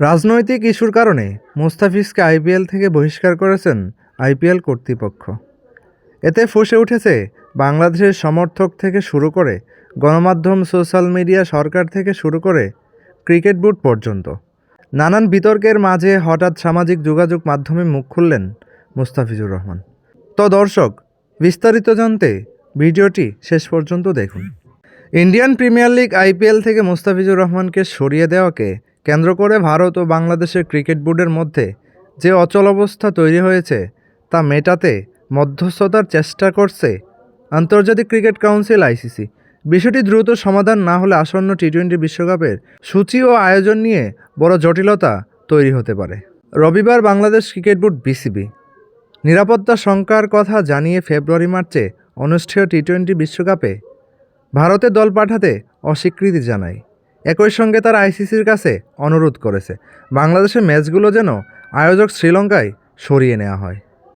রাজনৈতিক ইস্যুর কারণে মুস্তাফিজকে আইপিএল থেকে বহিষ্কার করেছেন আইপিএল কর্তৃপক্ষ। এতে ফুসে উঠেছে বাংলাদেশের সমর্থক থেকে শুরু করে গণমাধ্যম, সোশ্যাল মিডিয়া সরকার থেকে শুরু করে ক্রিকেট বোর্ড পর্যন্ত। নানান বিতর্কের মাঝে হঠাৎ সামাজিক যোগাযোগ মাধ্যমে মুখ খুললেন মুস্তাফিজুর রহমান। তো দর্শক, বিস্তারিত জানতে ভিডিওটি শেষ পর্যন্ত দেখুন। ইন্ডিয়ান প্রিমিয়ার লিগ আইপিএল থেকে মুস্তাফিজুর রহমানকে সরিয়ে দেওয়াকে কেন্দ্র করে ভারত ও বাংলাদেশের ক্রিকেট বোর্ডের মধ্যে যে অচল অবস্থা তৈরি হয়েছে, তা মেটাতে মধ্যস্থতার চেষ্টা করছে আন্তর্জাতিক ক্রিকেট কাউন্সিল আইসিসি। বিষয়টি দ্রুত সমাধান না হলে আসন্ন টি টোয়েন্টি বিশ্বকাপের সূচি ও আয়োজন নিয়ে বড় জটিলতা তৈরি হতে পারে। রবিবার বাংলাদেশ ক্রিকেট বোর্ড বিসিবি। নিরাপত্তা শঙ্কার কথা জানিয়ে ফেব্রুয়ারি মার্চে অনুষ্ঠেয় টি টোয়েন্টি বিশ্বকাপে ভারতে দল পাঠাতে অস্বীকৃতি জানায়। একই সঙ্গে তারা আইসিসির কাছে অনুরোধ করেছে। বাংলাদেশের ম্যাচগুলো যেন আয়োজক শ্রীলঙ্কায় সরিয়ে নেওয়া হয়।